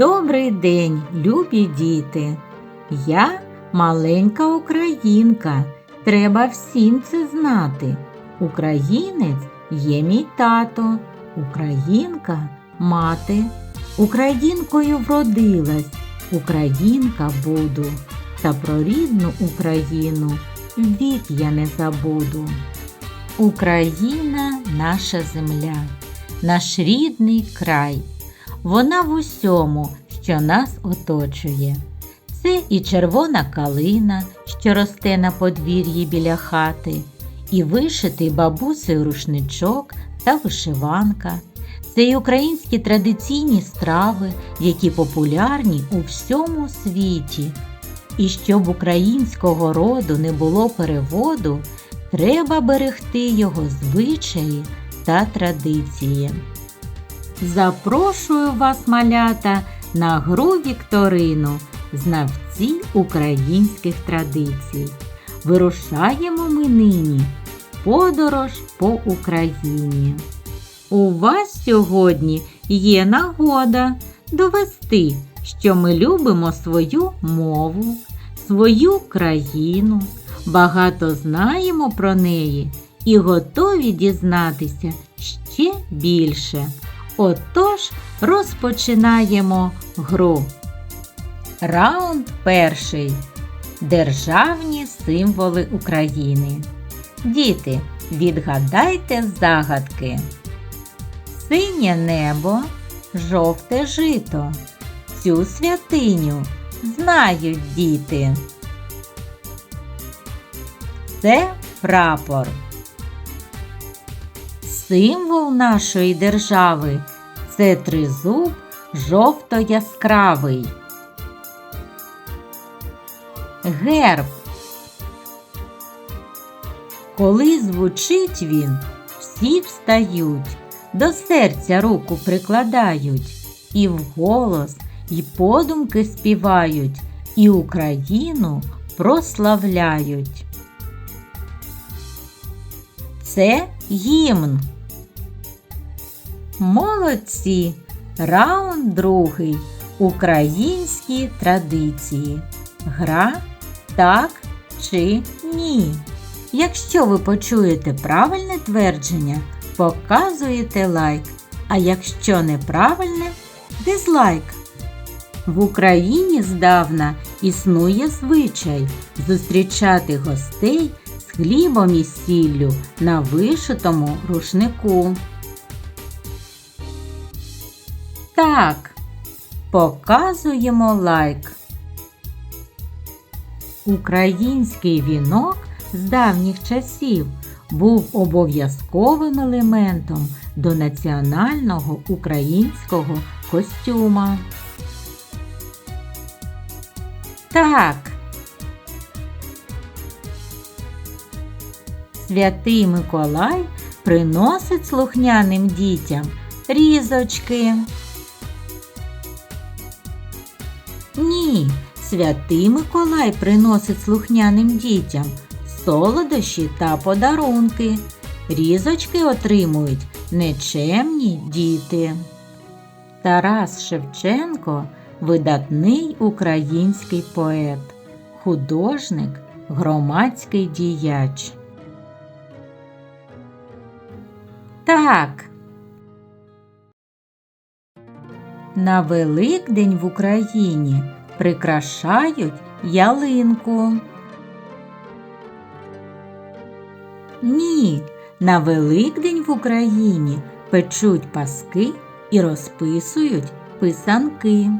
Добрий день, любі діти! Я маленька українка. Треба всім це знати. Українець є мій тато, українка мати. Українкою вродилась, українка буду, та про рідну Україну вік я не забуду. Україна наша земля, наш рідний край. Вона в усьому, що нас оточує. Це і червона калина, що росте на подвір'ї біля хати, і вишитий бабусею рушничок та вишиванка. Це й українські традиційні страви, які популярні у всьому світі. І щоб українського роду не було переводу, треба берегти його звичаї та традиції. Запрошую вас, малята, на гру Вікторину, знавці українських традицій. Вирушаємо ми нині подорож по Україні. У вас сьогодні є нагода довести, що ми любимо свою мову, свою країну, багато знаємо про неї і готові дізнатися ще більше. Отож, розпочинаємо гру. Раунд перший. Державні символи України. Діти, відгадайте загадки. Синє небо, жовте жито. Цю святиню знають діти. Це прапор. Символ нашої держави це тризуб жовто-яскравий. Герб. Коли звучить він, всі встають, до серця руку прикладають, і вголос, і подумки співають, і Україну прославляють. Це гімн. Молодці! Раунд другий. Українські традиції. Гра так чи ні. Якщо ви почуєте правильне твердження, показуєте лайк. А якщо неправильне дизлайк. В Україні здавна існує звичай зустрічати гостей з хлібом і сіллю на вишитому рушнику. Так, показуємо лайк. Український вінок з давніх часів був обов'язковим елементом до національного українського костюма. Так. Святий Миколай приносить слухняним дітям різочки. Святий Миколай приносить слухняним дітям солодощі та подарунки. Різочки отримують нечемні діти. Тарас Шевченко видатний український поет, художник, громадський діяч. Так. На Великдень в Україні прикрашають ялинку. Ні, на Великдень в Україні печуть паски і розписують писанки.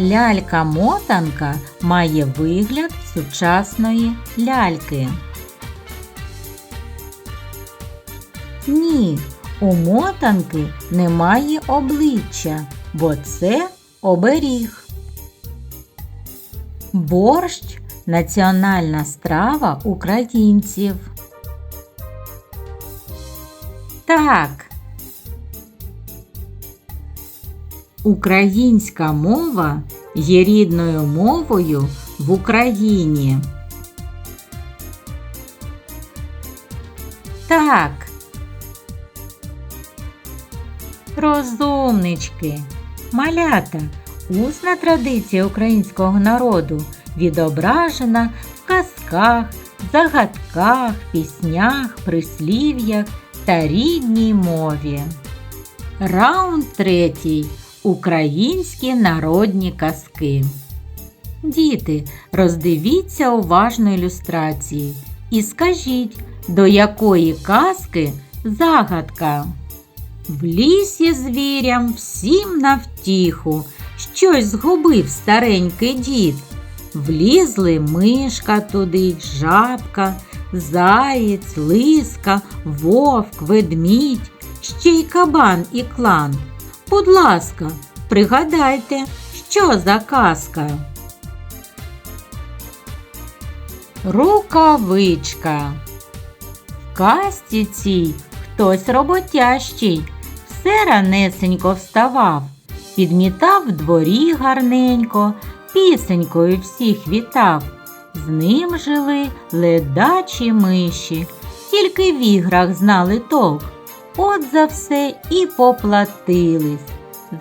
Лялька-мотанка має вигляд сучасної ляльки. Ні, у мотанки немає обличчя, бо це оберіг. Борщ національна страва українців. Так. Українська мова є рідною мовою в Україні. Так. Розумнички. Малята. Усна традиція українського народу відображена в казках, загадках, піснях, прислів'ях та рідній мові. Раунд третій. Українські народні казки. Діти, роздивіться уважно ілюстрації і скажіть, до якої казки загадка. В лісі звірям всім навтіху, щось згубив старенький дід. Влізли мишка туди, жабка, заєць, лиска, вовк, ведмідь, ще й кабан і клан. Будь ласка, пригадайте, що за казка. Рукавичка. В касті цій хтось роботящий, все ранесенько вставав, підмітав дворі гарненько, пісенькою всіх вітав. З ним жили ледачі миші, тільки в іграх знали толк. От за все і поплатились.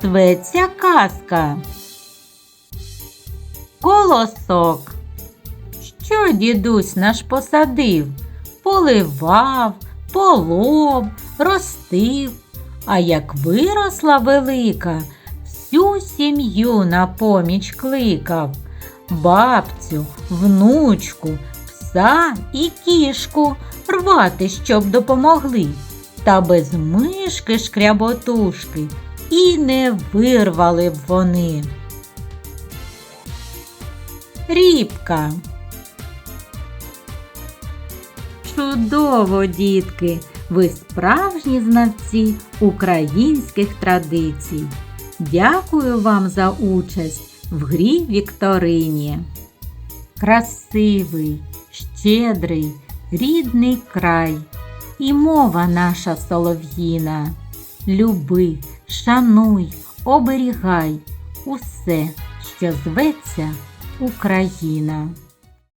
Зветься казка. Колосок. Що дідусь наш посадив? Поливав, полов, ростив. А як виросла велика, всю сім'ю на поміч кликав. Бабцю, внучку, пса і кішку рвати, щоб допомогли. Та без мишки шкряботушки і не вирвали б вони. Рібка. Чудово, дітки! Ви справжні знавці українських традицій. Дякую вам за участь в грі Вікторині. Красивий, щедрий, рідний край і мова наша солов'їна. Люби, шануй, оберігай усе, що зветься Україна.